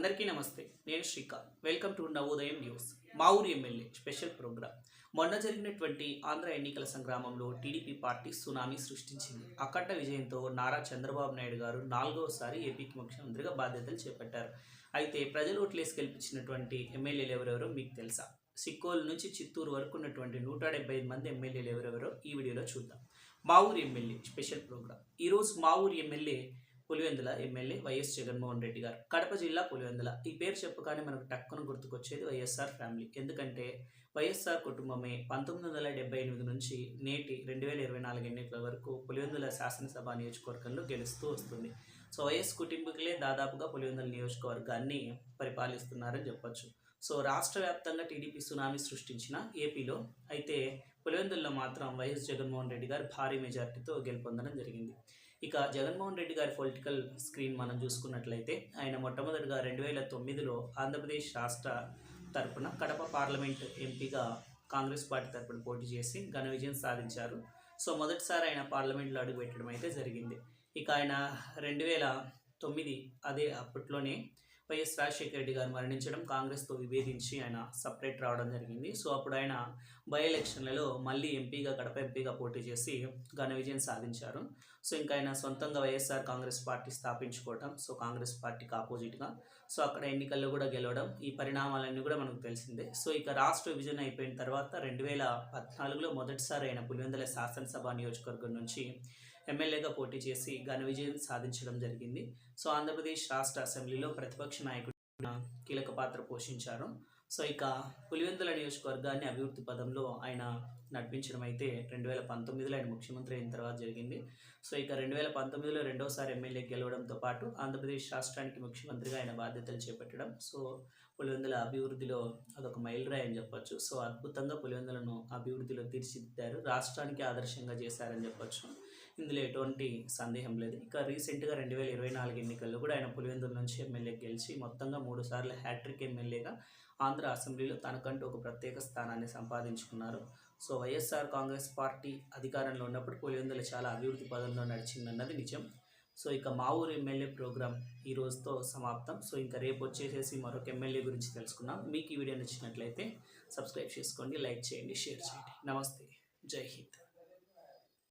అందరికీ నమస్తే. నేను Srikanth. Welcome to Navodayam news. మా ఊరు ఎమ్మెల్యే స్పెషల్ ప్రోగ్రామ్. మొన్న జరిగినటువంటి ఆంధ్ర ఎన్నికల సంగ్రామంలో టీడీపీ పార్టీ సునామీ సృష్టించింది. అఖండ విజయంతో నారా చంద్రబాబు నాయుడు గారు నాలుగవసారి ఏపీకి ముఖ్యమంత్రిగా బాధ్యతలు చేపట్టారు. అయితే ప్రజలు ఓట్లేసి గెలిపించినటువంటి ఎమ్మెల్యేలు ఎవరెవరో మీకు తెలుసా? సిక్కోలు నుంచి చిత్తూరు వరకు ఉన్నటువంటి నూట డెబ్బై ఐదు మంది ఎమ్మెల్యేలు ఎవరెవరో ఈ వీడియోలో చూద్దాం. మా ఊరు ఎమ్మెల్యే స్పెషల్ ప్రోగ్రామ్. ఈరోజు మా ఊరు MLA Pulivendula MLA YS Jaganmohan Reddy garu. Kadapa జిల్లా పులివెందుల. ఈ పేరు చెప్పగానే మనకు టక్కున గుర్తుకొచ్చేది వైఎస్ఆర్ ఫ్యామిలీ. ఎందుకంటే వైఎస్ఆర్ కుటుంబమే పంతొమ్మిది వందల డెబ్బై ఎనిమిది నుంచి నేటి రెండు వేల ఇరవై నాలుగు ఎన్నికల వరకు పులివెందుల శాసనసభ నియోజకవర్గంలో గెలుస్తూ వస్తుంది. సో వైఎస్ కుటుంబీకులే దాదాపుగా పులివెందుల నియోజకవర్గాన్ని పరిపాలిస్తున్నారని చెప్పొచ్చు. సో రాష్ట్ర వ్యాప్తంగా టీడీపీ సునామీ సృష్టించిన ఏపీలో అయితే పులివెందుల్లో మాత్రం వైఎస్ జగన్మోహన్ రెడ్డి గారు భారీ మెజార్టీతో గెలుపొందడం జరిగింది. ఇక జగన్మోహన్ రెడ్డి గారి పొలిటికల్ స్క్రీన్ మనం చూసుకున్నట్లయితే ఆయన మొట్టమొదటిగా రెండు వేల తొమ్మిదిలో ఆంధ్రప్రదేశ్ రాష్ట్ర తరపున కడప పార్లమెంట్ ఎంపీగా కాంగ్రెస్ పార్టీ తరపున పోటీ చేసి ఘన విజయం సాధించారు. సో మొదటిసారి ఆయన పార్లమెంట్లో అడుగుపెట్టడం అయితే జరిగింది. ఇక ఆయన రెండు వేల తొమ్మిది అదే అప్పట్లోనే వైఎస్ రాజశేఖర రెడ్డి గారు మరణించడం కాంగ్రెస్తో విభేదించి ఆయన సపరేట్ రావడం జరిగింది. సో అప్పుడు ఆయన బై ఎలక్షన్లలో మళ్ళీ ఎంపీగా కడప ఎంపీగా పోటీ చేసి ఘన విజయం సాధించారు. సో ఇంకా ఆయన సొంతంగా వైఎస్ఆర్ కాంగ్రెస్ పార్టీ స్థాపించుకోవడం సో కాంగ్రెస్ పార్టీకి ఆపోజిట్గా. సో అక్కడ ఎన్నికల్లో కూడా గెలవడం ఈ పరిణామాలన్నీ కూడా మనకు తెలిసిందే. సో ఇక రాష్ట్ర విభజన అయిపోయిన తర్వాత రెండు వేల పద్నాలుగులో మొదటిసారి ఆయన పులివెందుల శాసనసభ నియోజకవర్గం నుంచి ఎమ్మెల్యేగా పోటీ చేసి ఘన విజయం సాధించడం జరిగింది. సో ఆంధ్రప్రదేశ్ రాష్ట్ర అసెంబ్లీలో ప్రతిపక్ష నాయకుడు కీలక పాత్ర పోషించారు. సో ఇక పులివెందుల నియోజకవర్గాన్ని అభివృద్ధి పదంలో ఆయన నడిపించడం అయితే రెండు వేల పంతొమ్మిదిలో ఆయన ముఖ్యమంత్రి అయిన తర్వాత జరిగింది. సో ఇక రెండు వేల పంతొమ్మిదిలో రెండోసారి ఎమ్మెల్యే గెలవడంతో పాటు ఆంధ్రప్రదేశ్ రాష్ట్రానికి ముఖ్యమంత్రిగా ఆయన బాధ్యతలు చేపట్టడం. సో పులివెందుల అభివృద్ధిలో అదొక మైలురాయి అని చెప్పొచ్చు. సో అద్భుతంగా పులివెందులను అభివృద్ధిలో తీర్చిదిద్దారు. రాష్ట్రానికి ఆదర్శంగా చేశారని చెప్పొచ్చు. ఇందులో ఎటువంటి సందేహం లేదు. ఇక రీసెంట్గా రెండు వేల ఇరవై నాలుగు ఎన్నికల్లో కూడా ఆయన పులివెందుల నుంచి ఎమ్మెల్యే గెలిచి మొత్తంగా మూడు సార్లు హ్యాట్రిక్ ఎమ్మెల్యేగా ఆంధ్ర అసెంబ్లీలో తనకంటూ ఒక ప్రత్యేక స్థానాన్ని సంపాదించుకున్నారు. సో వైఎస్ఆర్ కాంగ్రెస్ పార్టీ అధికారంలో ఉన్నప్పుడు పులివెందులు చాలా అభివృద్ధి పదంలో నడిచిందన్నది నిజం. సో ఇక మా ఊరు ఎమ్మెల్యే ప్రోగ్రామ్ ఈ రోజుతో సమాప్తం. సో ఇంకా రేపు వచ్చేసేసి మరొక ఎమ్మెల్యే గురించి తెలుసుకున్నాం మీకు ఈ వీడియో నచ్చినట్లయితే సబ్స్క్రైబ్ చేసుకోండి లైక్ చేయండి షేర్ చేయండి. నమస్తే. జై హింద్.